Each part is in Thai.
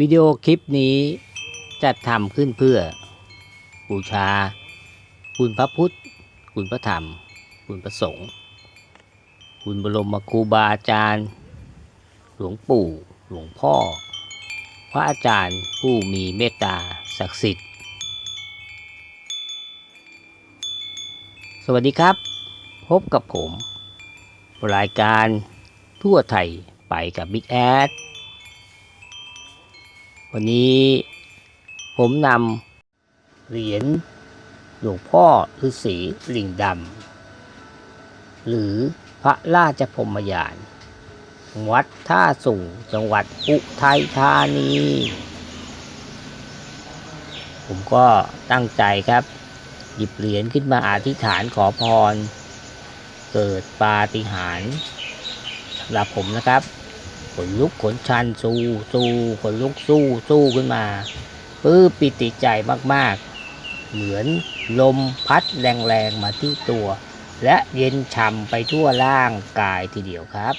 วิดีโอคลิปนี้จัดทำขึ้นเพื่อ บูชา คุณพระพุทธ คุณพระธรรม คุณพระสงฆ์คุณบรมครูบาอาจารย์ หลวงปู่ หลวงพ่อ พระอาจารย์ผู้มีเมตตาศักดิ์สิทธิ์ สวัสดีครับ พบกับผม รายการทั่วไทยไปกับบิ๊กแอด วันนี้ผมนำเหรียญหลวงพ่อฤาษีลิงดำ หรือพระราชพรมยาน วัดท่าสูงจังหวัดอุทัยธานี ผมก็ตั้งใจครับ หยิบเหรียญขึ้นมาอธิษฐานขอพร เกิดปาฏิหาริย์สำหรับผมนะครับ ขนลุกขนชันสู้สู้ขนลุกสู้สู้ขึ้นมาปลื้มปิติใจมากๆ เหมือนลมพัดแรงๆมาที่ตัว และเย็นฉ่ำไปทั่วร่างกายทีเดียวครับ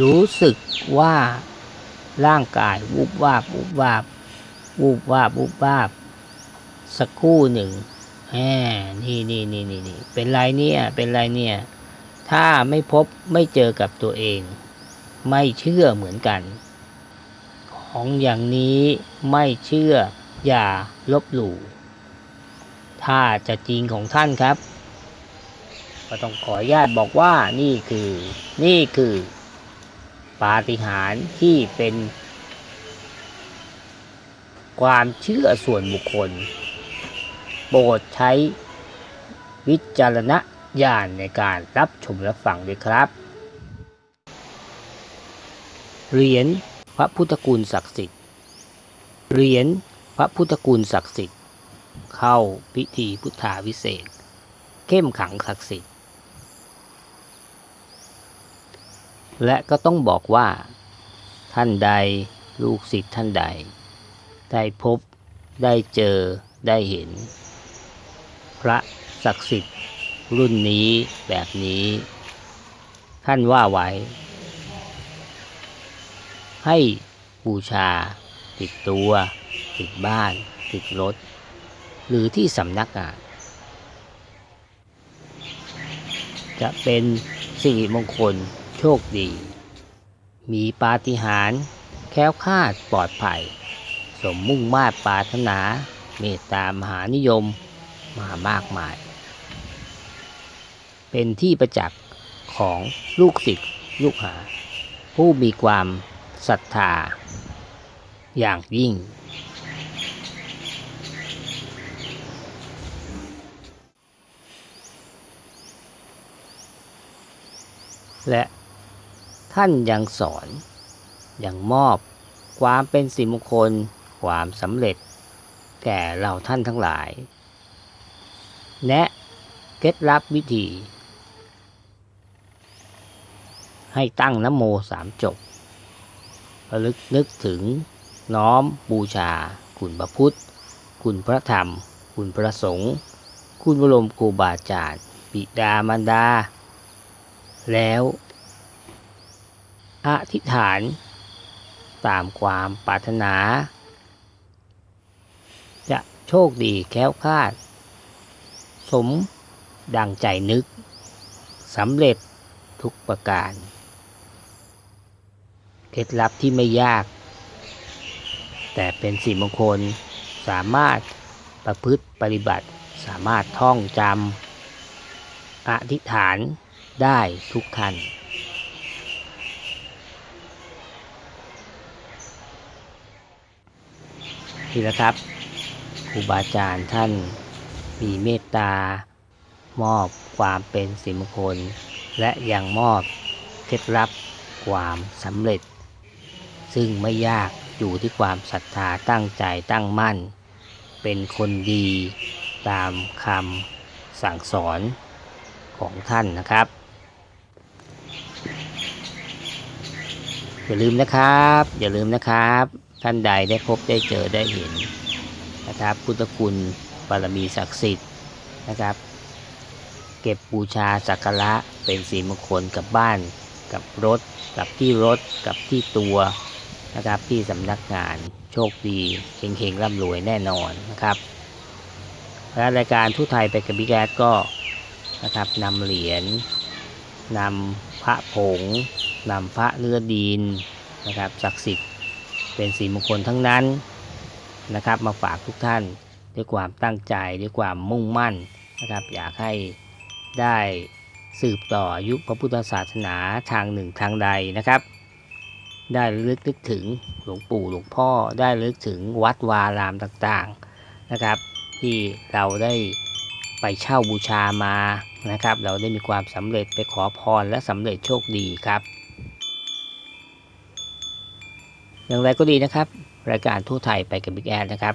รู้สึกว่าร่างกายวูบวาบวูบวาบวูบวาบวูบวาบสักครู่หนึ่งแหมนี่นี่นี่นี่นี่เป็นไรเนี่ยเป็นไรเนี่ย ถ้าไม่พบไม่เจอกับตัวเอง ไม่เชื่อเหมือนกัน ของอย่างนี้ไม่เชื่ออย่าลบหลู่ ถ้าจะจริงของท่านครับ ก็ต้องขออนุญาตบอกว่านี่คือนี่คือปาฏิหาริย์ที่เป็น ความเชื่อส่วนบุคคล โปรดใช้วิจารณญาณในการรับชมรับฟังด้วยครับ เหรียญพระพุทธคุณศักดิ์สิทธิ์ เหรียญพระพุทธคุณศักดิ์สิทธิ์ เข้าพิธีพุทธาวิเศษ เข้มขังศักดิ์สิทธิ์ และก็ต้องบอกว่า ท่านใดลูกศิษย์ท่านใด ได้พบได้เจอได้เห็น พระศักดิ์สิทธิ์รุ่นนี้แบบนี้ ท่านว่าไว้ ให้บูชา ติดตัว ติดบ้าน ติดรถ หรือที่สำนักงาน จะเป็นสิริมงคลโชคดี มีปาฏิหาริย์แค้วคาดปลอดภัย สมมุ่งมาตรปาถนา เมตตามหานิยมมามากมาย เป็นที่ประจักษ์ของลูกศิษย์ลูกหา ผู้มีความ ศรัทธา อย่างยิ่ง และท่านยังสอนยังมอบความเป็นสิมงคล ความสำเร็จ แก่เราท่านทั้งหลายแนะเคล็ดลับวิธี ให้ตั้งนโมสามจบ ระลึกนึกถึงน้อมบูชา คุณพระพุทธ คุณพระธรรม คุณพระสงฆ์คุณบรมครูบาอาจารย์บิดามารดา แล้วอธิษฐาน ตามความปรารถนา จะโชคดีแค้วคาด สมดังใจนึกสำเร็จทุกประการ เคล็ดลับที่ไม่ยาก แต่เป็นสิ่มงคลสามารถประพฤติปฏิบัติ สามารถท่องจำอธิษฐานได้ทุกท่านนี่แหละครับครูบาอาจารย์ท่านมีเมตตามอบความเป็นสิริมงคล และยังมอบเคล็ดลับความสำเร็จ ซึ่งไม่ยากอยู่ที่ความศรัทธาตั้งใจตั้งมั่น เป็นคนดีตามคำสั่งสอนของท่านนะครับอย่าลืมนะครับ อย่าลืมนะครับ ท่านใดได้พบได้เจอได้เห็นนะครับ พุทธคุณบารมีศักดิ์สิทธิ์นะครับ เก็บบูชาสักการะเป็นสีมงคลกับบ้าน กับรถ กับที่รถ กับที่ตัว นะครับ ที่สำนักงานโชคดีเฮงๆร่ำรวยแน่นอนนะครับและรายการทุไทยไปกับบิ๊กแอดก็นะครับนำเหรียญนำพระผงนำพระเนื้อดดินนะครับศักดิ์สิทธิ์เป็นสีมงคลทั้งนั้นนะครับ มาฝากทุกท่านด้วยความตั้งใจด้วยความมุ่งมั่นนะครับ อยากให้ได้สืบต่ออยุคพระพุทธศาสนาทางหนึ่งทางใดนะครับ ได้ลึกนึกถึงหลวงปู่หลวงพ่อได้ลึกถึงวัดวารามต่างๆนะครับ ที่เราได้ไปเช่าบูชามานะครับ เราได้มีความสำเร็จไปขอพรและสำเร็จโชคดีครับ อย่างไรก็ดีนะครับ รายการทั่วไทยไปกับบิ๊กแอนะครับ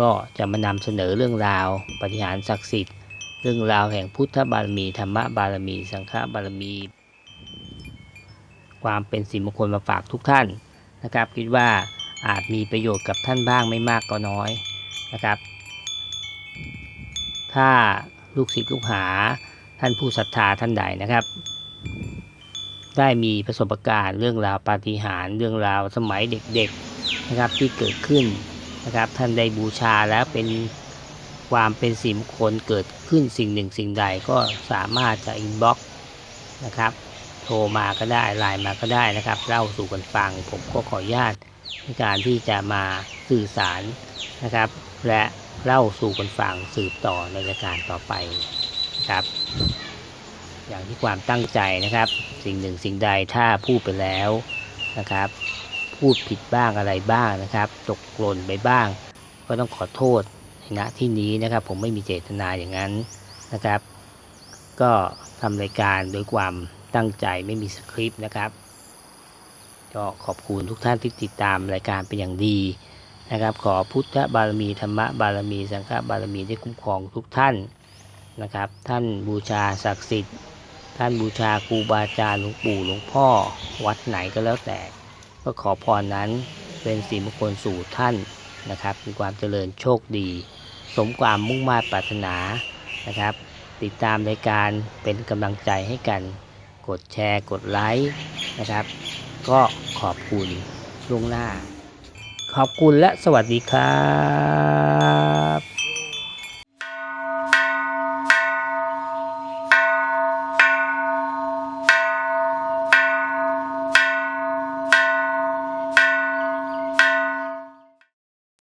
ก็จะมานำเสนอเรื่องราวปฏิหารศักดิ์สิทธิ์ เรื่องราวแห่งพุทธบารมี ธรรมบารมี สังฆบารมี ความเป็นสิมงคลมาฝากทุกท่านนะครับ คิดว่าอาจมีประโยชน์กับท่านบ้างไม่มากก็น้อยนะครับ ถ้าลูกศิษย์ลูกหาท่านผู้ศรัทธาท่านใดนะครับ ได้มีประสบการณ์เรื่องราวปาฏิหาริย์เรื่องราวสมัยเด็กๆนะครับที่เกิดขึ้นนะครับ ท่านได้บูชาแล้วเป็นความเป็นสิมงคลเกิดขึ้นสิ่งหนึ่งสิ่งใดก็สามารถจะอินบ็อกนะครับ โทรมาก็ได้ไลน์มาก็ได้นะครับ เล่าสู่กันฟัง ผมก็ขออนุญาตในการที่จะมาสื่อสารนะครับ และเล่าสู่กันฟังสืบต่อในรายการต่อไปครับ อย่างที่ความตั้งใจนะครับ สิ่งหนึ่งสิ่งใดถ้าพูดไปแล้วนะครับ พูดผิดบ้างอะไรบ้างนะครับ ตกหล่นไปบ้าง ก็ต้องขอโทษในณที่นี้นะครับ ผมไม่มีเจตนาอย่างนั้นนะครับ ก็ทำรายการโดยความ ตั้งใจไม่มีสคริปต์นะครับ ก็ขอบคุณทุกท่านที่ติดตามรายการเป็นอย่างดีนะครับ ขอพุทธบารมีธรรมบารมี สังฆบารมีได้คุ้มครองทุกท่านนะครับ ท่านบูชาศักดิ์สิทธิ์ ท่านบูชาครูบาอาจารย์หลวงปู่หลวงพ่อวัดไหนก็แล้วแต่ก็ขอพรนั้นเป็นสีมงคลสู่ท่านนะครับ มีความเจริญโชคดี สมความมุ่งมา่ปรารถนานะครับ ติดตามรายการเป็นกำลังใจให้กัน กดแชร์ กดไลค์นะครับ ก็ขอบคุณล่วงหน้า ขอบคุณและสวัสดีครับ